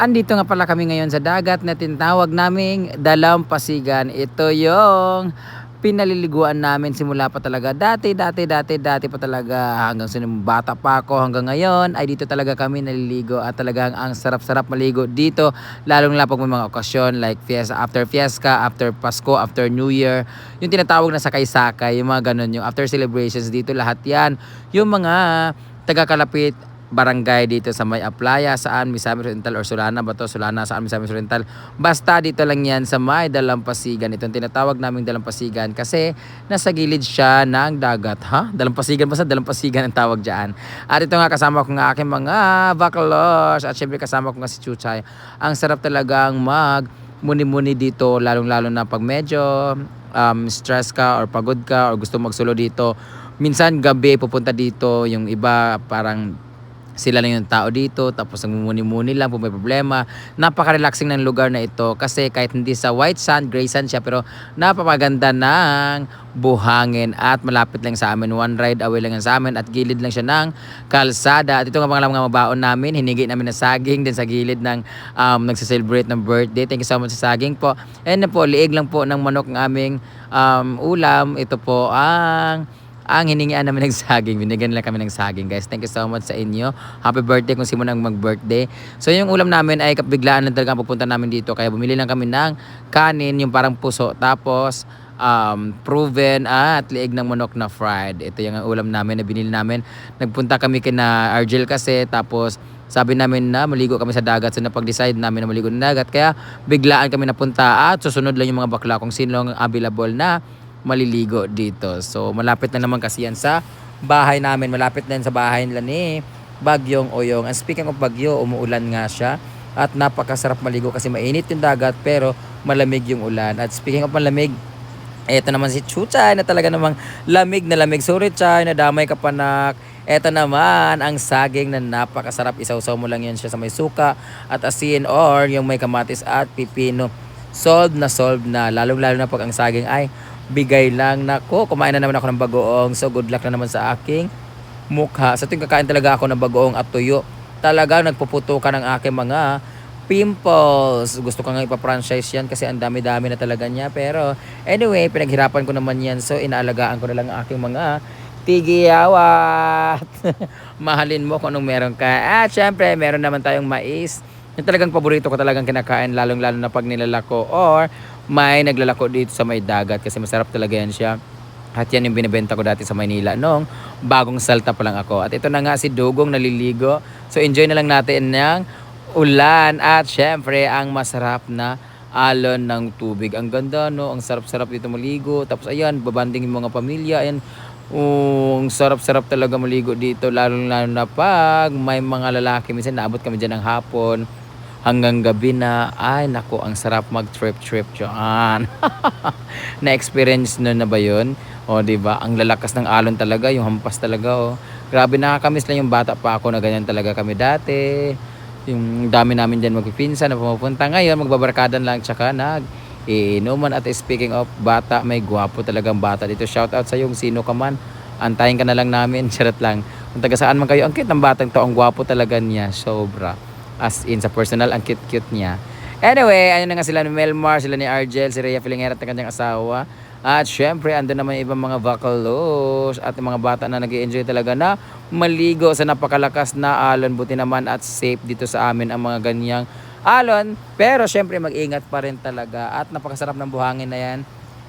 andito nga pala kami ngayon sa dagat na tinatawag naming Dalampasigan. Ito yung pinaliliguan namin simula pa talaga. Dati, dati, dati, dati pa talaga. Hanggang sinong bata pa ako hanggang ngayon ay dito talaga kami naliligo. At talagang ang sarap-sarap maligo dito. Lalong lang pag may mga okasyon like fiesta, after fiesta, after Pasko, after New Year. Yung tinatawag na sakay-sakay, yung mga ganun yung after celebrations dito lahat yan. Yung mga taga-kalapit barangay dito sa may Aplaya, saan Misamis Oriental or Solana ba to? Solana, saan Misamis Oriental. Basta dito lang yan sa may Dalampasigan. Itong tinatawag naming Dalampasigan kasi nasa gilid siya ng dagat. Ha? Dalampasigan basta Dalampasigan ang tawag dyan. At ito nga kasama ko nga aking mga bakalos at syempre kasama ko nga si Chuchay. Ang sarap talagang mag muni-muni dito lalong-lalo na pag medyo um, stress ka or pagod ka or gusto magsulo dito. Minsan gabi pupunta dito yung iba parang sila lang yung tao dito tapos nagmumuni-muni lang kung may problema. Napaka-relaxing ng lugar na ito kasi kahit hindi sa white sand, gray sand siya pero napapaganda ng buhangin at malapit lang sa amin. One ride away lang sa amin at gilid lang siya ng kalsada. At ito nga mga mga mabaon namin hinigi namin na saging din sa gilid ng um, nagsiselebrate ng birthday. Thank you so much sa saging po. And po liig lang po ng manok ng aming um, ulam. Ito po ang ang hiningian namin ng saging. Binigyan lang kami ng saging, guys. Thank you so much sa inyo. Happy birthday kung sino nang mag-birthday. So, yung ulam namin ay kapiglaan lang talaga ang pupunta namin dito. Kaya bumili lang kami ng kanin, yung parang puso. Tapos, um, proven at liig ng manok na fried. Ito yung ulam namin na binili namin. Nagpunta kami kina Argel kasi. Tapos, sabi namin na maligo kami sa dagat. So, napag-decide namin na maligo ng dagat. Kaya, biglaan kami napunta at susunod lang yung mga bakla kung sino ang available na maliligo dito. So malapit na naman kasi yan sa bahay namin. Malapit na yan sa bahay nila ni Bagyong Oyong. And speaking of Bagyo, umuulan nga siya. At napakasarap maligo kasi mainit yung dagat pero malamig yung ulan. At speaking of malamig, eto naman si Chuchay na talaga namang lamig na lamig. Sorry Chay, nadamay ka panak. Eto naman ang saging na napakasarap. Isawsaw mo lang yan siya sa may suka at asin or yung may kamatis at pipino. Solved na solved na. Lalong-lalo na pag ang saging ay bigay lang. Nako, kumain na naman ako ng bagoong. So good luck na naman sa aking mukha. Sa tuwing kakain talaga ako ng bagoong at tuyo. Talaga nagpuputo ka ng aking mga pimples. Gusto ko nga ipa-franchise yan kasi ang dami-dami na talaga niya. Pero anyway, pinaghirapan ko naman yan. So inaalagaan ko na lang ang aking mga tigiyawat. Mahalin mo kung anong meron ka. At syempre, meron naman tayong mais. Yung talagang paborito ko talagang kinakain lalong-lalo na pag nilalako or may naglalako dito sa may dagat kasi masarap talaga yan siya. At yan yung binibenta ko dati sa Maynila noong bagong salta pa lang ako. At ito na nga si Dugong naliligo. So enjoy na lang natin ng ulan at syempre ang masarap na alon ng tubig. Ang ganda no, ang sarap-sarap dito maligo. Tapos ayan, babanding yung mga pamilya. Ayan, ang sarap-sarap talaga maligo dito lalo lalo na pag may mga lalaki. Minsan naabot kami dyan ng hapon hanggang gabi na ay nako ang sarap mag trip trip dyan na experience no na ba yun? O di ba? Ang lalakas ng alon talaga yung hampas talaga oh grabe nakakamiss lang yung bata pa ako na ganyan talaga kami dati. Yung dami namin dyan magpipinsan na pumupunta. Ngayon magbabarkadan lang tsaka nag iinuman at speaking of bata may gwapo talagang bata dito. Shout out sa yung sino ka man. Antayin ka na lang namin. Charot lang. Kung taga saan man kayo ang cute ng batang to ang gwapo talaga niya sobra as in sa personal ang cute-cute niya. Anyway, ayun na nga sila ni Melmar, sila ni Argel, si Rhea Filingera at ang kanyang asawa. At syempre, andun naman yung ibang mga vocaloos at mga bata na nag enjoy talaga na maligo sa napakalakas na alon. Buti naman at safe dito sa amin ang mga ganyang alon. Pero syempre, mag-ingat pa rin talaga. At napakasarap ng buhangin na yan.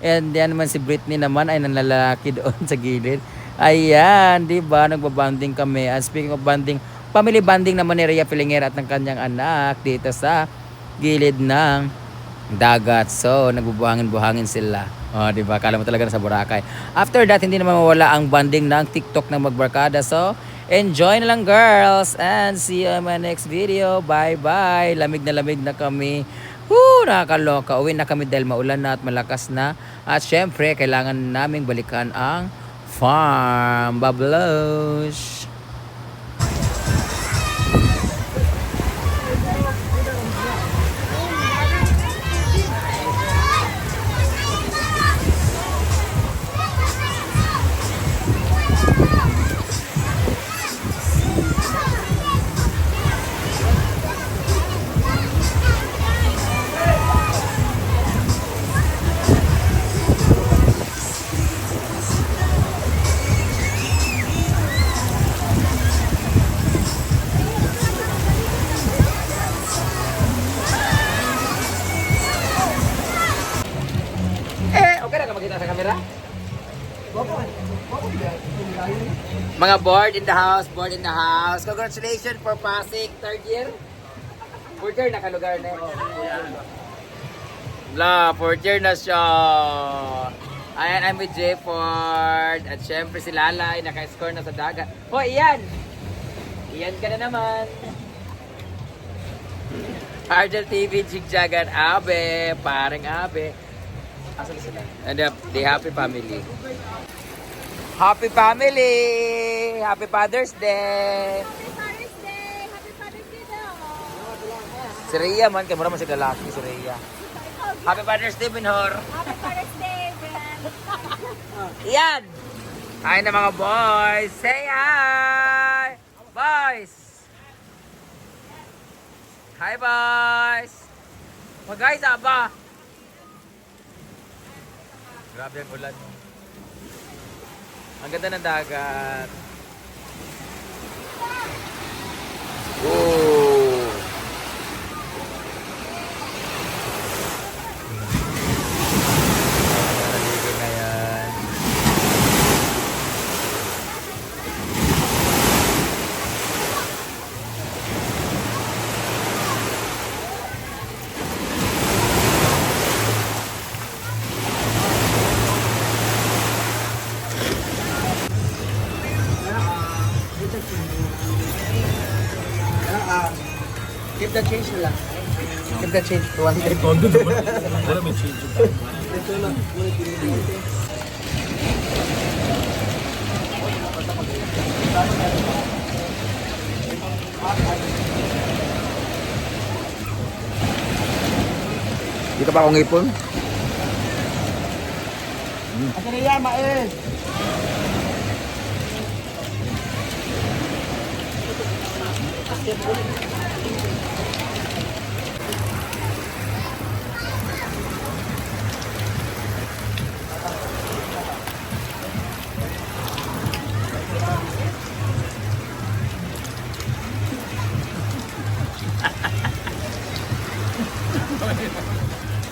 And yan naman si Britney naman ay nanlalaki doon sa gilid. Ayan, di ba? Nagbabanding kami. And speaking of banding, family bonding naman ni Rhea Filingera at ng kanyang anak dito sa gilid ng dagat. So, nagbubuhangin-buhangin sila. Oh, di ba? Kala mo talaga na sa Boracay. After that, hindi naman mawala ang banding ng TikTok ng magbarkada. So, enjoy na lang girls and see you in my next video. Bye-bye. Lamig na lamig na kami. Woo, nakakaloka. Uwi na kami dahil maulan na at malakas na. At syempre, kailangan naming balikan ang farm. Bablos! Mga board in the house, board in the house. Congratulations for passing third year. Fourth year nakalugar na. Bla, fourth year na siya. Ayan, I'm with J Ford. At syempre si Lalay, naka-score na sa dagat. Hoy, Ian! Ian ka na naman. Argel TV, Jigjagan, Abe, parang Abe. Asan sila? And the, the happy family. Happy family! Happy Father's Day! Happy Father's Day! Happy Father's Day daw! Si Rhea man, kaya mura man si lalaki, si Rhea. Happy Father's Day, Binhor! Happy Father's Day, friend! Yan! Hi na mga boys! Say hi! Boys! Hi boys! Mga guys, aba! Grabe ang ulan. Ang ganda ng dagat. Oh! Keep the change lang. Keep the change to 100. Di ka pa akong ipon? Ate Rhea,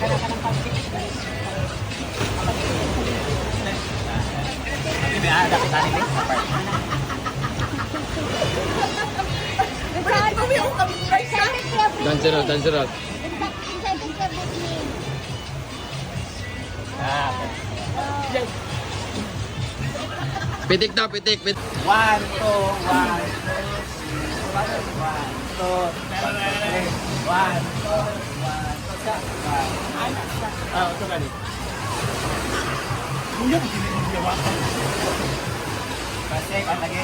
mais! Dancerot, dancerot. Pitik daw, pitik, pitik. One, two, one, two, one, two, one, two, one, two, one. Ah, ito kali. Kuya, hindi mo gawa. Kasi, ang lagi.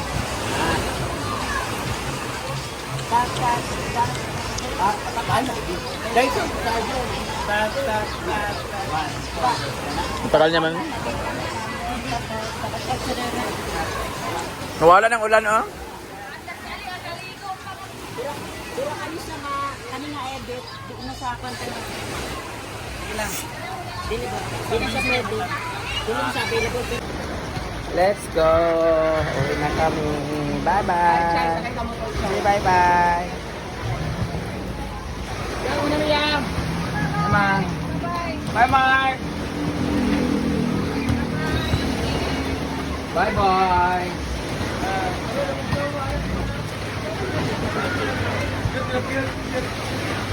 Ah, patakain na. Guys, tayo. Tat, tat, tat, one, two, Tagal naman. Nawala ng ulan, oh. Pero kami sa mga, kami nga edit, di na sa kwento na. Ilang? Dili ba? Dili sa pwede. Dili sa available. Let's go. Uwi na kami. Bye-bye. Bye-bye. Una na yan. Naman. Bye, Mark. Bye-bye.